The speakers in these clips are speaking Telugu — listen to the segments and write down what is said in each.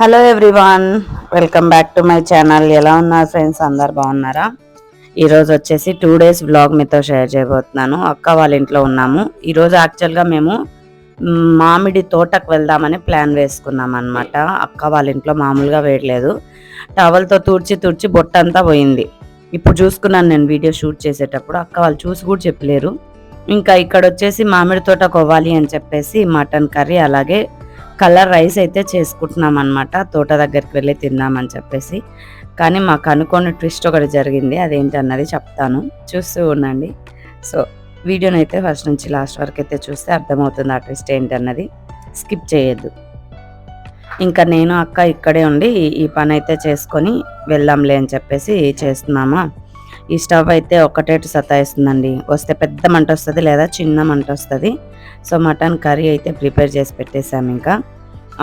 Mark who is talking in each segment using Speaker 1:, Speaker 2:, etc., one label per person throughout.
Speaker 1: Hello everyone welcome back to my channel ఎలా ఉన్నారు ఫ్రెండ్స్ అందరు బాగున్నారా? ఈరోజు వచ్చేసి టూ డేస్ బ్లాగ్ మీతో షేర్ చేయబోతున్నాను. అక్క వాళ్ళ ఇంట్లో ఉన్నాము. ఈరోజు యాక్చువల్గా మేము మామిడి తోటకు వెళ్దామని ప్లాన్ వేసుకున్నాం అనమాట అక్క వాళ్ళ ఇంట్లో మామూలుగా వేయట్లేదు. టవల్తో తుడిచి తుడిచి బొట్టంతా పోయింది. ఇప్పుడు చూసుకున్నాను నేను వీడియో షూట్ చేసేటప్పుడు. అక్క వాళ్ళు చూసి కూడా చెప్పలేరు. ఇంకా ఇక్కడ వచ్చేసి మామిడి తోట కొవ్వాలి అని చెప్పేసి మటన్ కర్రీ అలాగే కలర్ రైస్ అయితే చేసుకుంటున్నాం అనమాట తోట దగ్గరికి వెళ్ళి తిందామని చెప్పేసి. కానీ మాకు అనుకోని ట్విస్ట్ ఒకటి జరిగింది. అదేంటి అన్నది చెప్తాను. చూస్తూ ఉండండి. సో వీడియోని అయితే ఫస్ట్ నుంచి లాస్ట్ వరకు అయితే చూస్తే అర్థమవుతుంది ఆ ట్విస్ట్ ఏంటన్నది స్కిప్ చేయొద్దు. ఇంకా నేను అక్క ఇక్కడే ఉండి ఈ పని అయితే చేసుకొని వెళ్దాంలే అని చెప్పేసి చేస్తున్నామా? ఈ స్టవ్ అయితే ఒక్కటేటు సతాయిస్తుందండి. వస్తే పెద్ద మంట వస్తుంది లేదా చిన్న మంట వస్తుంది. సో మటన్ కర్రీ అయితే ప్రిపేర్ చేసి పెట్టేశాము ఇంకా.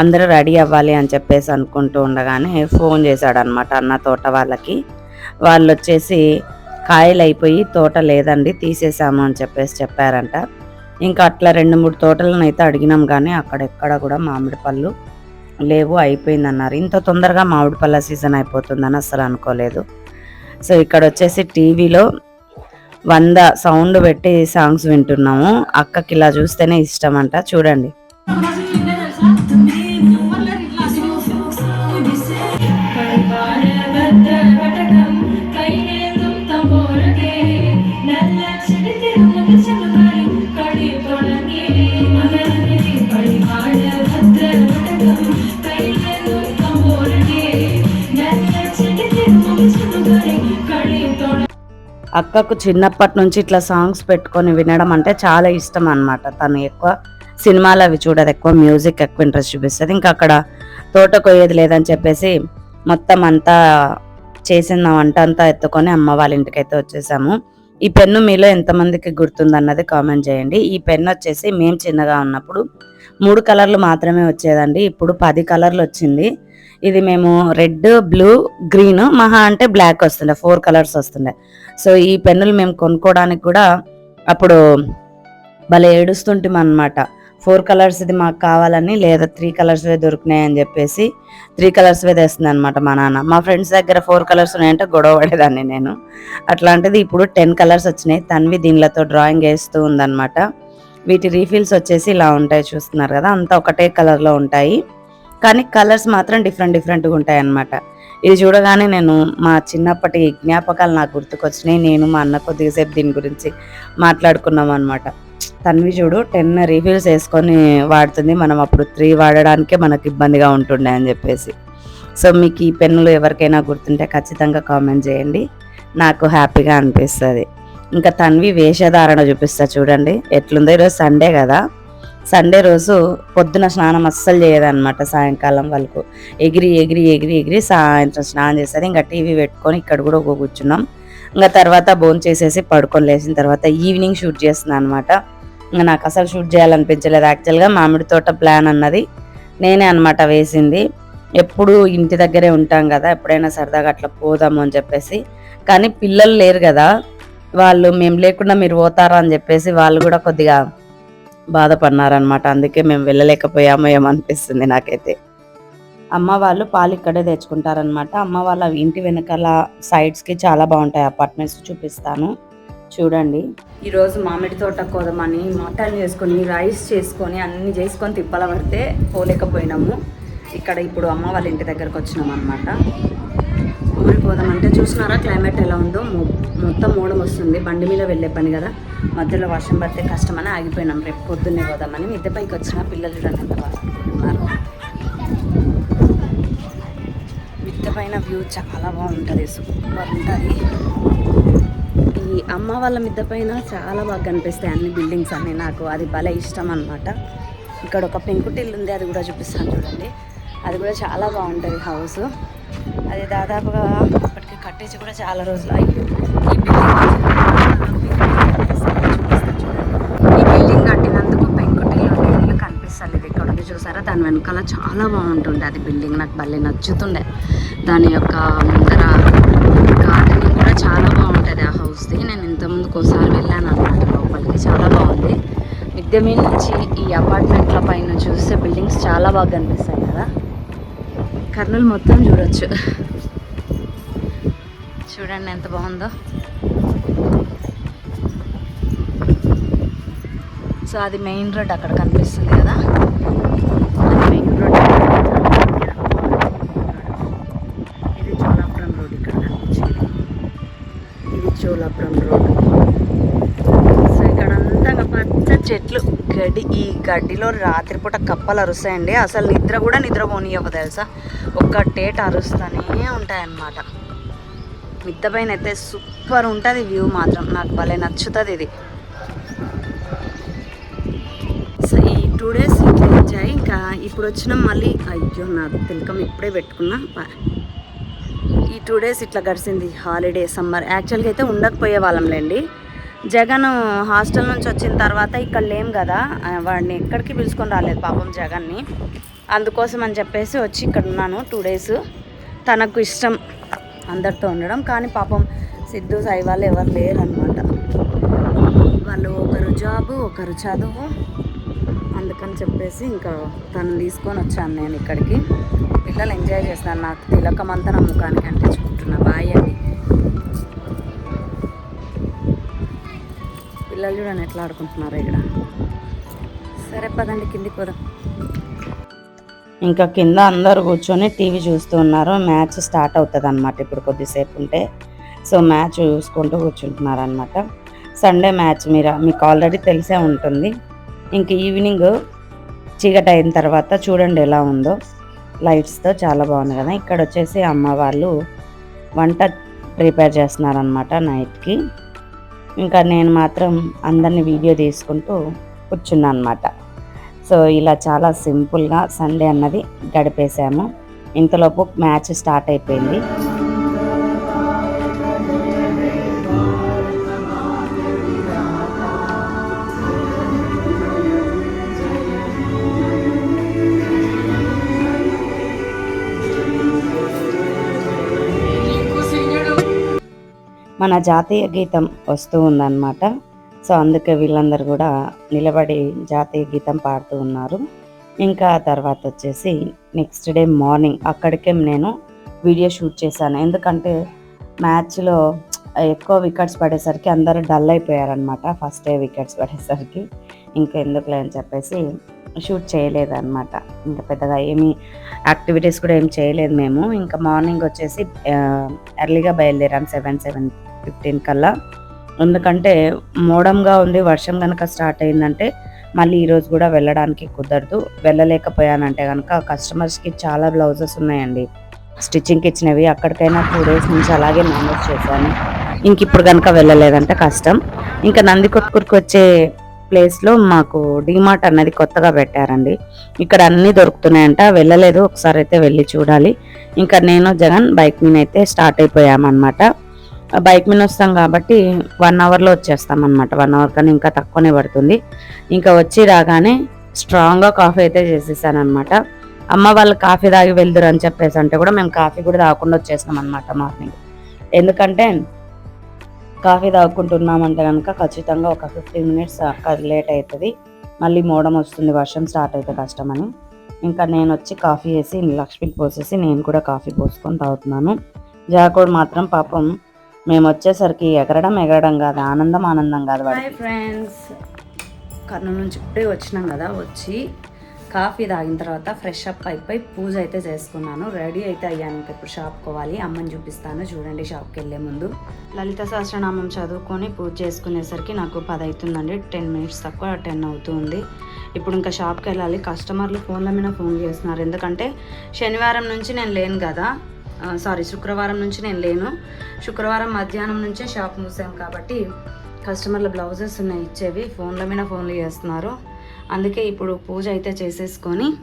Speaker 1: అందరూ రెడీ అవ్వాలి అని చెప్పేసి అనుకుంటూ ఉండగానే ఫోన్ చేశాడు అనమాట అన్న తోట వాళ్ళకి. వాళ్ళు వచ్చేసి కాయలు అయిపోయి తోట లేదండి తీసేసాము అని చెప్పేసి చెప్పారంట. ఇంకా అట్లా రెండు మూడు తోటలను అయితే అడిగినాం కానీ అక్కడెక్కడ కూడా మామిడి పళ్ళు లేవు అయిపోయిందన్నారు. ఇంత తొందరగా మామిడి పళ్ళ సీజన్ అయిపోతుందని అసలు అనుకోలేదు. సో ఇక్కడ వచ్చేసి టీవీలో వంద సౌండ్ పెట్టి సాంగ్స్ వింటున్నాము. అక్కకి ఇలా చూస్తేనే ఇష్టం అంట చూడండి. అక్కకు చిన్నప్పటి నుంచి ఇట్లా సాంగ్స్ పెట్టుకొని వినడం అంటే చాలా ఇష్టం అన్నమాట. తను ఎక్కువ సినిమాలు అవి చూడదు ఎక్కువ మ్యూజిక్ ఎక్కువ ఇంట్రెస్ట్ చూపిస్తుంది. ఇంకా అక్కడ తోట కొయ్యేది లేదని చెప్పేసి మొత్తం అంతా చేసిన వంట అంతా ఎత్తుకొని అమ్మ వాళ్ళ ఇంటికి అయితే వచ్చేసాము. ఈ పెన్ను మీలో ఎంతమందికి గుర్తుందన్నది కామెంట్ చేయండి. ఈ పెన్ను వచ్చేసి మేము చిన్నగా ఉన్నప్పుడు మూడు కలర్లు మాత్రమే వచ్చేదండి. ఇప్పుడు పది కలర్లు వచ్చింది. ఇది మేము రెడ్ బ్లూ గ్రీన్ మహా అంటే బ్లాక్ వస్తుండే ఫోర్ కలర్స్ వస్తుండే. సో ఈ పెన్నులు మేము కొనుక్కోవడానికి కూడా అప్పుడు భలే ఏడుస్తుంటాం అనమాట ఫోర్ కలర్స్ ఇది మాకు కావాలని లేదా త్రీ కలర్స్ దొరికినాయి అని చెప్పేసి త్రీ కలర్స్ తెస్తుంది అనమాట మా నాన్న. మా ఫ్రెండ్స్ దగ్గర ఫోర్ కలర్స్ ఉన్నాయంటే గొడవ పడేదాన్ని నేను. అట్లాంటిది ఇప్పుడు టెన్ కలర్స్ వచ్చినాయి. తన్వి దీనిలతో డ్రాయింగ్ వేస్తూ ఉందన్నమాట. వీటి రీఫిల్స్ వచ్చేసి ఇలా ఉంటాయి చూస్తున్నారు కదా అంతా ఒకటే కలర్లో ఉంటాయి. కానీ కలర్స్ మాత్రం డిఫరెంట్ డిఫరెంట్గా ఉంటాయి అన్నమాట ఇది చూడగానే నేను మా చిన్నప్పటి జ్ఞాపకాలు నాకు గుర్తుకొచ్చినాయి. నేను మా అన్న కొద్దిసేపు దీని గురించి మాట్లాడుకున్నాం అనమాట తన్వి చూడు టెన్ రీఫిల్స్ వేసుకొని వాడుతుంది. మనం అప్పుడు త్రీ వాడడానికే మనకు ఇబ్బందిగా ఉంటుండే అని చెప్పేసి. సో మీకు ఈ పెన్నులు ఎవరికైనా గుర్తుంటే ఖచ్చితంగా కామెంట్ చేయండి. నాకు హ్యాపీగా అనిపిస్తుంది. ఇంకా తన్వి వేషధారణ చూపిస్తా చూడండి. ఎట్లుందో ఈరోజు సండే కదా. సండే రోజు పొద్దున స్నానం అస్సలు చేయదన్నమాట సాయంకాలం వాళ్ళకు ఎగిరి ఎగిరి ఎగిరి ఎగిరి సాయంత్రం స్నానం చేస్తుంది ఇంకా టీవీ పెట్టుకొని ఇక్కడ కూడా ఒక కూర్చున్నాం. ఇంకా తర్వాత బోన్ చేసేసి పడుకొని లేచిన తర్వాత ఈవినింగ్ షూట్ చేస్తున్నాను అనమాట ఇంకా నాకు అసలు షూట్ చేయాలనిపించలేదు. యాక్చువల్గా మామిడి తోట ప్లాన్ అన్నది నేనే అనమాట వేసింది. ఎప్పుడు ఇంటి దగ్గరే ఉంటాం కదా ఎప్పుడైనా సరదాగా అట్లా పోదాము అని చెప్పేసి. కానీ పిల్లలు లేరు కదా వాళ్ళు మేము లేకుండా మీరు పోతారా అని చెప్పేసి వాళ్ళు కూడా కొద్దిగా బాధపడినారనమాట అందుకే మేము వెళ్ళలేకపోయామో ఏమనిపిస్తుంది నాకైతే. అమ్మ వాళ్ళు పాలు ఇక్కడే తెచ్చుకుంటారనమాట అమ్మ వాళ్ళ ఇంటి వెనకాల సైడ్స్కి చాలా బాగుంటాయి అపార్ట్మెంట్స్ చూపిస్తాను. చూడండి. ఈరోజు మామిడి తోట కోదమని మటన్ చేసుకొని రైస్ చేసుకొని అన్ని చేసుకొని తిప్పల పడితే పోలేకపోయినాము. ఇక్కడ ఇప్పుడు అమ్మ వాళ్ళ ఇంటి దగ్గరకు వచ్చినాం అనమాట పోదాం అంటే చూసినారా క్లైమేట్ ఎలా ఉందో? మొత్తం మూడం వస్తుంది. బండి మీద వెళ్ళే పని కదా. మధ్యలో వర్షం పడితే కష్టమని ఆగిపోయినాం. రేపు పొద్దున్నే పోదామని మిద్దె పైకి వచ్చిన పిల్లలు చూడండి ఎంత బాగున్నారు. మిద్దె పైన వ్యూ చాలా బాగుంటుంది. సూపర్ ఉంటుంది. ఈ అమ్మ వాళ్ళ మిద్దె పైన చాలా బాగా కనిపిస్తాయి అన్ని బిల్డింగ్స్ అన్ని. నాకు అది భలే ఇష్టం అనమాట ఇక్కడ ఒక పెంకుటిల్లు ఉంది అది కూడా చూపిస్తాను చూడండి. అది కూడా చాలా బాగుంటుంది హౌస్ అది దాదాపుగా ఇప్పటికి కట్టేసి కూడా చాలా రోజులు అయ్యి ఈ బిల్డింగ్ ఈ బిల్డింగ్ కట్టినందుకు పెంకుటిల్లు ఇల్లు కనిపిస్తుంది ఇది ఇక్కడ ఉంది చూసారా? దాని వెనకాల చాలా బాగుంటుండే అది బిల్డింగ్. నాకు భలే నచ్చుతుండే. దాని యొక్క ముందర గార్డెనింగ్ కూడా చాలా బాగుంటుంది ఆ హౌస్ది నేను ఇంతకుముందుకు ఒకసారి వెళ్ళాను అనమాట లోపలికి. చాలా బాగుంది. మిద్దె మీద నుంచి ఈ అపార్ట్మెంట్ల పైన చూస్తే బిల్డింగ్స్ చాలా బాగా కనిపిస్తాయి కదా. కర్నూలు మొత్తం చూడొచ్చు. చూడండి ఎంత బాగుందో. సో అది మెయిన్ రోడ్ అక్కడ కనిపిస్తుంది కదా. అది మెయిన్ రోడ్ ఇది చోళాపురం రోడ్ ఇక్కడ కనిపించింది. ఇది చోళాపురం రోడ్ సో ఇక్కడ అంతా పచ్చ చెట్లు. గడ్డి ఈ గడ్డిలో రాత్రిపూట కప్పలు అరుస్తాయండి. అసలు నిద్ర కూడా నిద్ర పోనీయవు తెలుసా ఒక్కటేట అరుస్తూనే ఉంటాయన్నమాట. మిద్ద పైన అయితే సూపర్ ఉంటుంది వ్యూ మాత్రం. నాకు భలే నచ్చుతుంది ఇది. సో ఈ టూ డేస్ ఇట్లా వచ్చాయి. ఇంకా ఇప్పుడు వచ్చిన మళ్ళీ. అయ్యో నా తిలకం ఇప్పుడే పెట్టుకున్నా. ఈ టూ డేస్ ఇట్లా గడిచింది హాలిడే సమ్మర్. యాక్చువల్గా అయితే ఉండకపోయే వాళ్ళంలేండి. జగన్ హాస్టల్ నుంచి వచ్చిన తర్వాత ఇక్కడ లేం కదా వాడిని ఎక్కడికి పిలుచుకొని రాలేదు పాపం జగన్ని. అందుకోసం అని చెప్పేసి వచ్చి ఇక్కడ ఉన్నాను టూ డేస్. తనకు ఇష్టం అందరితో ఉండడం కానీ పాపం సిద్ధు సాయి వాళ్ళు ఎవరు లేరు అనమాట వాళ్ళు ఒకరు జాబు ఒకరు చదువు. అందుకని చెప్పేసి ఇంకా తను తీసుకొని వచ్చాను నేను ఇక్కడికి. పిల్లలు ఎంజాయ్ చేస్తాను నాకు తిలకం అంతా నా ముఖానికి అంటించుకుంటున్నా బాయ్ అండి. పిల్లలు చూడండి ఎట్లా ఆడుకుంటున్నారు ఇక్కడ. సరే పదండి కిందికి పోదాం. ఇంకా కింద అందరు కూర్చొని టీవీ చూస్తూ ఉన్నారు. మ్యాచ్ స్టార్ట్ అవుతుంది అనమాట ఇప్పుడు కొద్దిసేపు ఉంటే. సో మ్యాచ్ చూసుకుంటూ కూర్చుంటున్నారు అనమాట సండే మ్యాచ్ మీరు మీకు ఆల్రెడీ తెలిసే ఉంటుంది. ఇంక ఈవినింగ్ చీకటి అయిన తర్వాత చూడండి ఎలా ఉందో. లైట్స్తో చాలా బాగుంది కదా. ఇక్కడ వచ్చేసి అమ్మ వాళ్ళు వంట ప్రిపేర్ చేస్తున్నారనమాట నైట్కి. ఇంకా నేను మాత్రం అందరిని వీడియో తీసుకుంటూ కూర్చున్నాను అనమాట సో ఇలా చాలా సింపుల్గా సండే అన్నది గడిపేశాము ఇంతలోపు మ్యాచ్ స్టార్ట్ అయిపోయింది. మన జాతీయ గీతం వస్తూ ఉందన్నమాట. సో అందుకే వీళ్ళందరూ కూడా నిలబడి జాతీయ గీతం పాడుతూ ఉన్నారు. ఇంకా తర్వాత వచ్చేసి నెక్స్ట్ డే మార్నింగ్ అక్కడికే నేను వీడియో షూట్ చేశాను. ఎందుకంటే మ్యాచ్లో ఎక్కువ వికెట్స్ పడేసరికి అందరూ డల్ అయిపోయారనమాట ఫస్ట్ డే వికెట్స్ పడేసరికి. ఇంకా ఎందుకులే అని చెప్పేసి షూట్ చేయలేదన్నమాట. ఇంకా పెద్దగా ఏమీ యాక్టివిటీస్ కూడా ఏం చేయలేదు మేము. ఇంకా మార్నింగ్ వచ్చేసి ఎర్లీగా బయలుదేరాం. సెవెన్ సెవెన్ ఫిఫ్టీన్ కల్లా. ఎందుకంటే మోడంగా ఉంది వర్షం కనుక స్టార్ట్ అయిందంటే మళ్ళీ ఈరోజు కూడా వెళ్ళడానికి కుదరదు. వెళ్ళలేకపోయానంటే కనుక కస్టమర్స్కి చాలా బ్లౌజెస్ ఉన్నాయండి. స్టిచ్చింగ్కి ఇచ్చినవి అక్కడికైనా టూ డేస్ నుంచి అలాగే మేనేజ్ చేశాను. ఇంక ఇప్పుడు కనుక వెళ్ళలేదంటే కష్టం. ఇంకా నందికొట్కూరుకి వచ్చే ప్లేస్లో మాకు డిమార్ట్ అన్నది కొత్తగా పెట్టారండి. ఇక్కడ అన్నీ దొరుకుతున్నాయంట. వెళ్ళలేదు. ఒకసారి అయితే వెళ్ళి చూడాలి. ఇంకా నేను జగన్ బైక్ మీద అయితే స్టార్ట్ అయిపోయామన్నమాట. బైక్ మీద వస్తాం కాబట్టి వన్ అవర్లో వచ్చేస్తాం అనమాట వన్ అవర్ కానీ ఇంకా తక్కువనే పడుతుంది. ఇంకా వచ్చి రాగానే స్ట్రాంగ్గా కాఫీ అయితే చేసేసాను అనమాట అమ్మ వాళ్ళు కాఫీ తాగి వెళ్దురు అని చెప్పేసి అంటే కూడా మేము కాఫీ కూడా తాగకుండా వచ్చేసాం అనమాట మార్నింగ్ ఎందుకంటే కాఫీ తాగుకుంటున్నామంటే కనుక ఖచ్చితంగా ఒక ఫిఫ్టీన్ మినిట్స్ లేట్ అవుతుంది మళ్ళీ మోడం వస్తుంది వర్షం స్టార్ట్ అయితే కష్టమని. ఇంకా నేను వచ్చి కాఫీ వేసి లక్ష్మికి పోసేసి నేను కూడా కాఫీ పోసుకొని తాగుతున్నాను. జాకోడ్ మాత్రం పాపం మేము వచ్చేసరికి ఎగరడం ఎగరడం కాదు ఆనందం ఆనందం కాదు హాయ్ ఫ్రెండ్స్. కర్నూలు నుంచి ఇప్పుడే వచ్చినాం కదా వచ్చి కాఫీ తాగిన తర్వాత ఫ్రెష్ అప్ అయిపోయి పూజ అయితే చేసుకున్నాను. రెడీ అయితే అయ్యాను. ఇంకా ఇప్పుడు షాప్కి పోవాలి. అమ్మని చూపిస్తాను. చూడండి షాప్కి వెళ్ళే ముందు. లలిత సహస్రనామం చదువుకొని పూజ చేసుకునేసరికి నాకు పది అవుతుందండి. టెన్ మినిట్స్ తక్కువ టెన్ అవుతుంది. ఇప్పుడు ఇంకా షాప్కి వెళ్ళాలి. కస్టమర్లు ఫోన్ల మీద ఫోన్ చేస్తున్నారు. ఎందుకంటే శనివారం నుంచి నేను లేను కదా. సారీ శుక్రవారం నుంచి నేను లేను. శుక్రవారం మధ్యాహ్నం నుంచే షాప్ మూసాం కాబట్టి కస్టమర్ల బ్లౌజెస్ ఉన్నాయి ఇచ్చేవి. ఫోన్ల మీద ఫోన్లు చేస్తున్నారు. అందుకే ఇప్పుడు పూజ అయితే చేసేసుకొని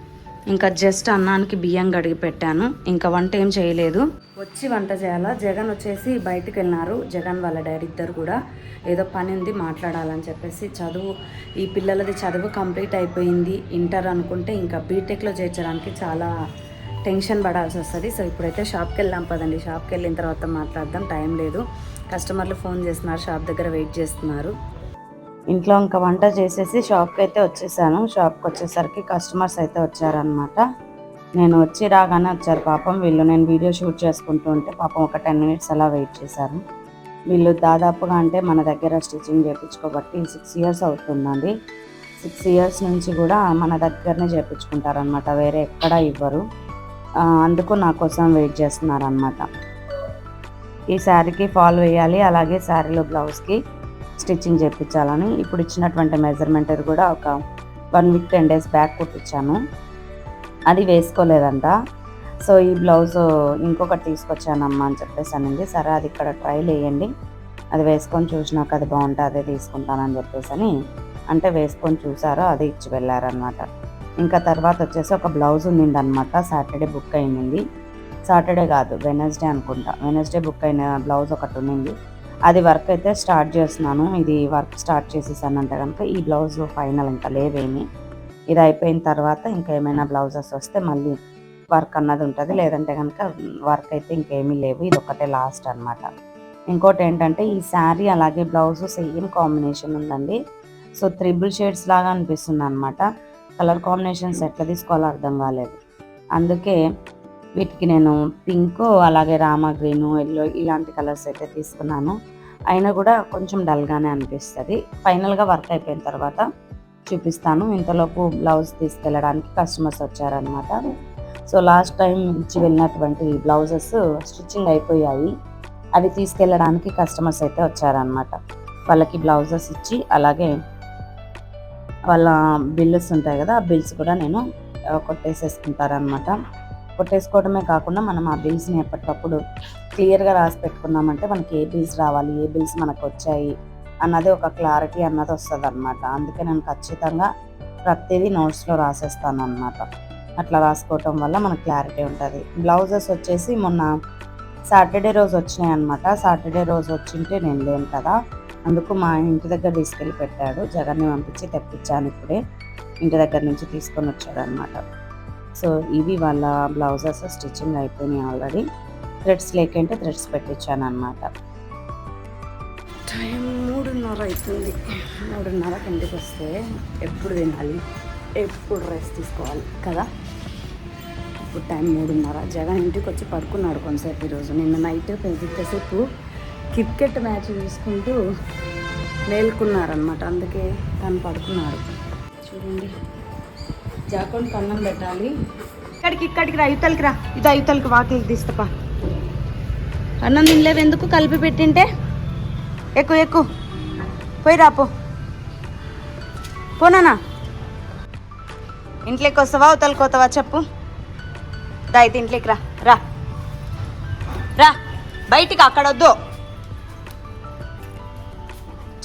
Speaker 1: ఇంకా జస్ట్ అన్నానికి బియ్యం కడిగి పెట్టాను. ఇంకా వంట ఏం చేయలేదు. వచ్చి వంట చేయాలా? జగన్ వచ్చేసి బయటికి వెళ్ళినారు. జగన్ వాళ్ళ డాడీ ఇద్దరు కూడా ఏదో పని ఉంది మాట్లాడాలని చెప్పేసి చదువు ఈ పిల్లలది చదువు కంప్లీట్ అయిపోయింది. ఇంటర్ అనుకుంటే ఇంకా బీటెక్లో చేర్చడానికి చాలా టెన్షన్ పడాల్సి వస్తుంది. సో ఇప్పుడైతే షాప్కి వెళ్ళాం పదండి. షాప్కి వెళ్ళిన తర్వాత మాట్లాడదాం. టైం లేదు. కస్టమర్లు ఫోన్ చేస్తున్నారు. షాప్ దగ్గర వెయిట్ చేస్తున్నారు. ఇంట్లో ఇంకా వంట చేసేసి షాప్కి అయితే వచ్చేసాను. షాప్కి వచ్చేసరికి కస్టమర్స్ అయితే వచ్చారనమాట నేను వచ్చి రాగానే వచ్చారు. పాపం వీళ్ళు నేను వీడియో షూట్ చేసుకుంటూ ఉంటే పాపం ఒక టెన్ మినిట్స్ అలా వెయిట్ చేశారు. వీళ్ళు దాదాపుగా అంటే మన దగ్గర స్టిచ్చింగ్ చేయించుకోబట్టి సిక్స్ ఇయర్స్ అవుతుందండి. సిక్స్ ఇయర్స్ నుంచి కూడా మన దగ్గరనే చేయించుకుంటారనమాట వేరే ఎక్కడ ఇవ్వరు. అందుకు నా కోసం వెయిట్ చేస్తున్నారనమాట ఈ శారీకి ఫాల్ వేయాలి అలాగే శారీలో బ్లౌజ్కి స్టిచ్చింగ్ చేయించాలని ఇప్పుడు ఇచ్చినటువంటి మెజర్మెంట్ కూడా ఒక one week ten days back కుట్టించాను. అది వేసుకోలేదంట. సో ఈ బ్లౌజ్ ఇంకొకటి తీసుకొచ్చానమ్మా అని చెప్పేసి అనింది. సరే అది ఇక్కడ ట్రైల్ వేయండి అది వేసుకొని చూసినాక అది బాగుంటే అదే తీసుకుంటానని చెప్పేసి అని అంటే వేసుకొని చూసారో అది ఇచ్చి వెళ్ళారనమాట ఇంకా తర్వాత వచ్చేసి ఒక బ్లౌజ్ ఉండింది అనమాట సాటర్డే బుక్ అయింది సాటర్డే కాదు వెనస్డే అనుకుంటా. వెనస్డే బుక్ అయిన బ్లౌజ్ ఒకటి ఉండింది. అది వర్క్ అయితే స్టార్ట్ చేస్తున్నాను. ఇది వర్క్ స్టార్ట్ చేసేసానంటే కనుక ఈ బ్లౌజ్ ఫైనల్ ఇంకా లేవేమి. ఇది అయిపోయిన తర్వాత ఇంకా ఏమైనా బ్లౌజెస్ వస్తే మళ్ళీ వర్క్ అన్నది ఉంటుంది. లేదంటే కనుక వర్క్ అయితే ఇంకేమీ లేవు. ఇది ఒకటే లాస్ట్ అన్నమాట. ఇంకోటి ఏంటంటే ఈ శారీ అలాగే బ్లౌజ్ సేమ్ కాంబినేషన్ ఉందండి. సో త్రిబుల్ షేడ్స్ లాగా అనిపిస్తుంది అనమాట కలర్ కాంబినేషన్స్ ఎట్లా తీసుకోవాలో అర్థం కాలేదు. అందుకే వీటికి నేను పింక్ అలాగే రామా గ్రీన్ ఎల్లో ఇలాంటి కలర్స్ అయితే తీసుకున్నాను. అయినా కూడా కొంచెం డల్గానే అనిపిస్తుంది. ఫైనల్గా వర్క్ అయిపోయిన తర్వాత చూపిస్తాను. ఇంతలోపు బ్లౌజ్ తీసుకెళ్ళడానికి కస్టమర్స్ వచ్చారనమాట సో లాస్ట్ టైం ఇచ్చి వెళ్ళినటువంటి బ్లౌజెస్ స్టిచ్చింగ్ అయిపోయాయి. అవి తీసుకెళ్ళడానికి కస్టమర్స్ అయితే వచ్చారనమాట వాళ్ళకి బ్లౌజెస్ ఇచ్చి అలాగే వాళ్ళ బిల్స్ ఉంటాయి కదా ఆ బిల్స్ కూడా నేను కొట్టేసేసుకుంటారనమాట కొట్టేసుకోవడమే కాకుండా మనం ఆ బిల్స్ని ఎప్పటికప్పుడు క్లియర్గా రాసి పెట్టుకున్నామంటే మనకి ఏ బిల్స్ రావాలి ఏ బిల్స్ మనకు వచ్చాయి అన్నది ఒక క్లారిటీ అన్నది వస్తుంది అనమాట అందుకే నేను ఖచ్చితంగా ప్రతిదీ నోట్స్లో రాసేస్తాను అనమాట అట్లా రాసుకోవటం వల్ల మనకు క్లారిటీ ఉంటుంది. బ్లౌజెస్ వచ్చేసి మొన్న సాటర్డే రోజు వచ్చినాయి అనమాట సాటర్డే రోజు వచ్చింటే నేను లేను కదా. అందుకు మా ఇంటి దగ్గర తీసుకెళ్ళి పెట్టాడు. జగన్ని పంపించి తెప్పించాను ఇప్పుడే. ఇంటి దగ్గర నుంచి తీసుకొని వచ్చాడు అనమాట సో ఇవి వాళ్ళ బ్లౌజెస్ స్టిచ్చింగ్ అయిపోయినాయి ఆల్రెడీ. థ్రెడ్స్ లేకంటే థ్రెడ్స్ పెట్టించాను అనమాట టైం మూడున్నర అవుతుంది. మూడున్నర ఇంటికి వస్తే ఎప్పుడు తినాలి? ఎప్పుడు రెస్ట్ తీసుకోవాలి? కదా? ఇప్పుడు టైం మూడున్నర. జగన్ ఇంటికి వచ్చి పడుకున్నాడు కొంతసేపు ఈరోజు. నిన్న నైట్ ఎంతసేపు క్రికెట్ మ్యాచ్ చూసుకుంటూ మేల్కున్నారనమాట అందుకే తను పడుకున్నాడు చూడండి. జాకొని కన్నం పెట్టాలి. ఇక్కడికి ఇక్కడికి రా యువతలకి రా. ఇది యువతలకి వాకిలికి తీస్తపా. అన్నం తినలేవు ఎందుకు కలిపి పెట్టింటే? ఎక్కువ ఎక్కువ పోయి రాపో పోనానా ఇంట్లోకి వస్తావా అవతలకి పోతావా చెప్పు. దా అయితే ఇంట్లోకి రా. రా. రా. బయటికి అక్కడ వద్దు.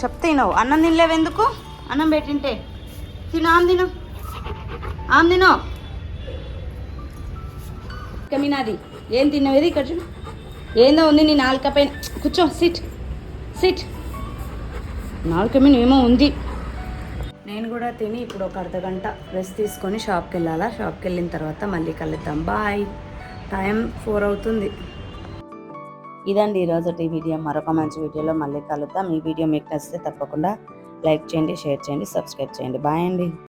Speaker 1: చెప్తే తినవు అన్నం తినలేవు ఎందుకు? అన్నం పెట్టింటే తిను ఆమె తిను. ఆమె తిను. ఇక మీనాది ఏం తిన్నవేది ఇక్కడ చూడు. ఏందో ఉంది నీ నాలుక పైన. కూర్చో సిట్ సిట్ నాలుక మీద ఏమో ఉంది. నేను కూడా తిని ఇప్పుడు ఒక అర్ధ గంట రెస్ట్ తీసుకొని షాప్కి వెళ్ళాలా? షాప్కి వెళ్ళిన తర్వాత మళ్ళీ కలుద్దాం. బాయ్ టైం ఫోర్ అవుతుంది. ఇదండి ఈరోజు వీడియో. మరొక మంచి వీడియోలో మళ్ళీ కలుద్దాం. ఈ వీడియో మీకు నచ్చితే తప్పకుండా లైక్ చేయండి షేర్ చేయండి సబ్స్క్రైబ్ చేయండి. బాయ్ అండి.